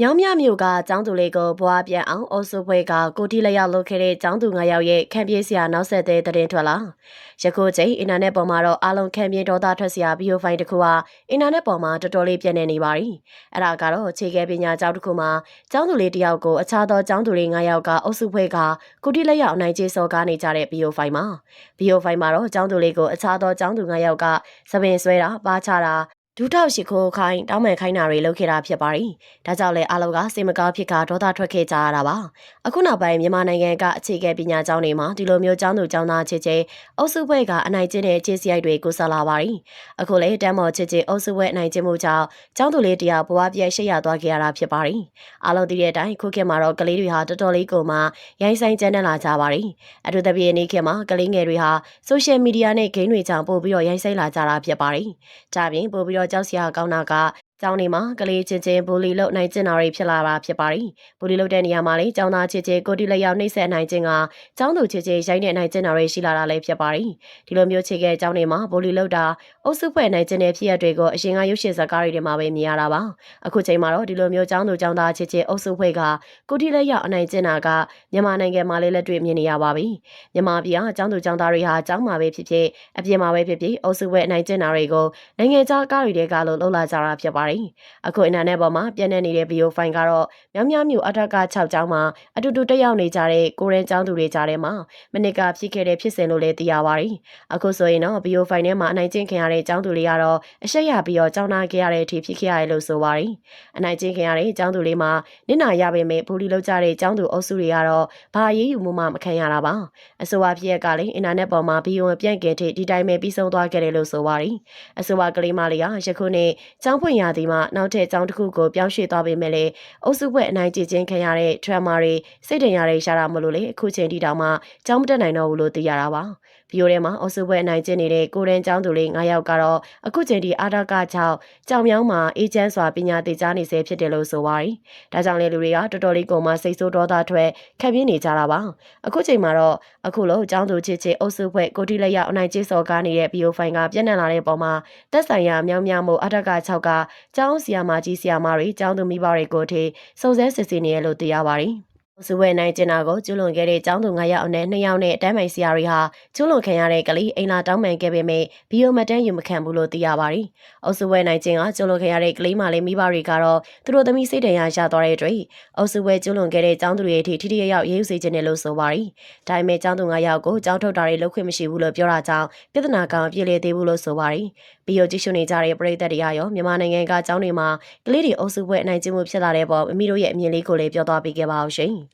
မြောင်းမြမြို့ကကျောင်းသူလေးကိုဘွားပြန်အောင်အုပ်စုဖွဲ့ကကိုတီလက်ရောက်လုပ်ခဲ့တဲ့ကျောင်းသူ9ယောက်ရဲ့ခံပြေးစရာနောက်ဆက်တဲ့တဲ့ထွက်လာယခုချိန်အင်တာနက်ပေါ်မှာတော့အလုံးခံပြေးဒေါသထွက်စရာဗီဒီယိုဖိုင်တစ်ခုဟာအင်တာနက်ပေါ်မှာတော်တော်လေးပြန့်နေနေပါပြီအဲ့ဒါကတော့ခြေခဲပညာကျောင်းတစ်ခုမှာကျောင်းသူလေးတယောက်ကိုအခြားသောကျောင်းသူလေး9ယောက်ကအုပ်စုဖွဲ့ကကိုတီလက်ရောက်နိုင်ကျေစော်ကားနေကြတဲ့ဗီဒီယိုဖိုင်မှာဗီဒီယိုဖိုင်မှာတော့ကျောင်းသူလေးကိုအခြားသောကျောင်းသူ9ယောက်ကသပင်ဆွဲတာပါချတာ ဒူးထောက်ရှိခိုးခိုင်းတောင်းပန်ခိုင်းတာတွေလုပ်ခဲ့တာဖြစ်ပါတယ်။ဒါကြောင့်လည်းအားလုံးကစိတ်မကောင်းဖြစ်ကဒေါသထွက်ခဲ့ကြရတာပါ။အခုနောက်ပိုင်းမြန်မာနိုင်ငံကအခြေခံပညာကျောင်းတွေမှာဒီလိုမျိုးကျောင်းသူကျောင်းသားချစ်ချေအုပ်စုဘွဲကအနိုင်ကျင့်တဲ့အခြေစရိုက်တွေကိုဆက်လာပါတယ်။အခုလည်းတမ်းမော်ချစ်ချေအုပ်စုဘွဲအနိုင်ကျင့်မှုကြောင့်ကျောင်းသူလေးတယောက်ဘဝပြည့်ရှိရသွားခဲ့ရတာဖြစ်ပါတယ်။အားလုံးသိတဲ့အတိုင်းခုခေတ်မှာတော့ကလေးတွေဟာတော်တော်လေးကိုမှရိုင်းဆိုင်ကျန်းနေလာကြပါတယ်။အထူးသဖြင့်နေ့ခေတ်မှာကလေးငယ်တွေဟာဆိုရှယ်မီဒီယာနဲ့ဂိမ်းတွေကြောင့်ပို့ပြီးတော့ရိုင်းဆိုင်လာကြတာဖြစ်ပါတယ်။ဒါပြင်ပို့ပြီးတော့ကြောက်စရာကောင်းတာက ကျောင်းနေမှာကလေးချင်းချင်းဘူလီလုတ်နိုင်ကျင်တာတွေဖြစ်လာတာဖြစ်ပါတယ်။ဘူလီလုတ်တဲ့နေရာမှာလည်းကျောင်းသားချစ်ချစ်ကိုတီလက်ရောက်နှိမ့်ဆက်နိုင်ခြင်းကကျောင်းသူချစ်ချစ်ရိုက်နေနိုင်ကျင်တာတွေရှိလာတာလည်းဖြစ်ပါတယ်။ဒီလိုမျိုးချစ်ခဲ့ကျောင်းနေမှာဘူလီလုတ်တာအုပ်စုဖွဲ့နိုင်ကျင်တဲ့ဖြစ်ရပ်တွေကိုအရင်ကရုပ်ရှင်ဇာတ်ကားတွေမှာပဲမြင်ရတာပါ။အခုချိန်မှာတော့ဒီလိုမျိုးကျောင်းသူကျောင်းသားချစ်ချစ်အုပ်စုဖွဲ့ကကိုတီလက်ရောက်အနိုင်ကျင်တာကမြန်မာနိုင်ငံမှာလည်းလက်တွေ့မြင်နေရပါပြီ။မြန်မာပြည်ကကျောင်းသူကျောင်းသားတွေဟာကျောင်းမှာပဲဖြစ်ဖြစ်အပြင်မှာပဲဖြစ်ဖြစ်အုပ်စုဖွဲ့အနိုင်ကျင်တာတွေကိုနိုင်ငံခြားကားတွေကလို့လှုပ်လာကြတာဖြစ်ပါတယ်။အခုအင်တာနက်ပေါ်မှာပြန့်နှံ့နေတဲ့ဗီဒီယိုဖိုင်ကတော့မြောင်းမြမြို့အထက်က6ကျောင်းမှာအတူတူတက်ရောက်နေကြတဲ့ကိုရဲကျောင်းသူတွေကြားထဲမှာမနစ်ကဖြစ်ခဲ့တဲ့ဖြစ်စဉ်လို့လည်းသိရပါတယ်။အခုဆိုရင်တော့ဗီဒီယိုဖိုင်ထဲမှာအနိုင်ကျင့်ခင်ရတဲ့ကျောင်းသူတွေကတော့အရှက်ရပြီးတော့ကျောင်းသားခဲ့ရတဲ့အထိဖြစ်ခဲ့ရတယ်လို့ဆိုပါတယ်။အနိုင်ကျင့်ခင်ရတဲ့ကျောင်းသူလေးမှာနစ်နာရပေမဲ့ဘူလီလောက်ကြတဲ့ကျောင်းသူအုပ်စုတွေကတော့ဘာအရေးယူမှုမှမခံရတာပါ။အဆိုပါဖြစ်ရက်ကလည်းအင်တာနက်ပေါ်မှာဗီဒီယိုပြန့်ကျင်ထိဒီတိုင်းပဲပြီးဆုံးသွားခဲ့တယ်လို့ဆိုပါတယ်။အဆိုပါကလေးမလေးကယခုနှစ်ကျောင်းဖွင့်ရသည်မှာနောက်ထပ်ကျောင်းတစ်ခုကိုပြောင်းရွှေ့သွားပေမဲ့လည်းအုပ်စုဘွဲ့အနိုင်ကျင့်ခြင်းခံရတဲ့ trauma တွေစိတ်ဒဏ်ရာတွေရှာတာမလို့လေအခုချိန်ထိတောင်မှကျောင်းမတက်နိုင်တော့ဘူးလို့သိရတာပါဗီဒီယိုထဲမှာအုပ်စုဘွဲ့အနိုင်ကျင့်နေတဲ့ကိုရန်ကျောင်းသူလေး9ယောက်ကတော့အခုချိန်ထိအာဓာကကြောင့်ကြောင်မြောင်းမှာအေးချမ်းစွာပညာသင်ကြားနေဆဲဖြစ်တယ်လို့ဆိုပါတယ်ဒါကြောင့်လေလူတွေကတော်တော်လေးကိုမှစိတ်ဆိုးဒေါသထွက်ခက်ပြင်းနေကြတာပါအခုချိန်မှာတော့အခုလို့ကျောင်းသူချစ်ချစ်အုပ်စုဘွဲ့ကိုတီလက်ရောက်အနိုင်ကျင့်စော်ကားနေတဲ့ဗီဒီယိုဖိုင်ကပြန့်နှံ့လာတဲ့ပုံမှာသက်ဆိုင်ရာမြောင်းမြောင်းမှုအာဓာက6က ကျောင်းဆီယာမကြီးဆီယာမတွေကျောင်းသူမိဘတွေကိုထိစုံစဲစစ်ဆေးနေရလို့သိရပါတယ်။ စဝဲနိုင်ကျင်နာကိုကျူးလွန်ခဲ့တဲ့ကျောင်းသူ9ယောက်အနက်2ယောက်နဲ့တမ်းမိုင်ဆရာတွေဟာကျူးလွန်ခံရတဲ့ကလေးအိမ်လာတောင်းပန်ခဲ့ပေမဲ့ဘီယိုမတန်းယူမခံဘူးလို့သိရပါတယ်။အုပ်စုဝဲနိုင်ကျင်ကကျူးလွန်ခံရတဲ့ကလေးမလေးမိဘတွေကတော့သူတို့သမီးစိတ်တရားရသွားတဲ့အတွက်အုပ်စုဝဲကျူးလွန်ခဲ့တဲ့ကျောင်းသူတွေအထိထိထိရောက်ရောက်ရေးယူစေခြင်းနဲ့လို့ဆိုပါတယ်။ဒါပေမဲ့ကျောင်းသူ9ယောက်ကိုကျောင်းထုတ်တာတွေလုပ်ခွင့်မရှိဘူးလို့ပြောတာကြောင့်ပြဿနာကောင်ပြည့်လေသေးဘူးလို့ဆိုပါတယ်။ဘီယိုကြည့်ရှုနေကြတဲ့ပရိသတ်တွေရောမြန်မာနိုင်ငံကကျောင်းတွေမှာကလေးတွေအုပ်စုဝဲအနိုင်ကျင့်မှုဖြစ်လာတဲ့ပေါ်မိမိတို့ရဲ့အမြင်လေးကိုလည်းပြောသွားပေးခဲ့ပါအောင်ရှင်။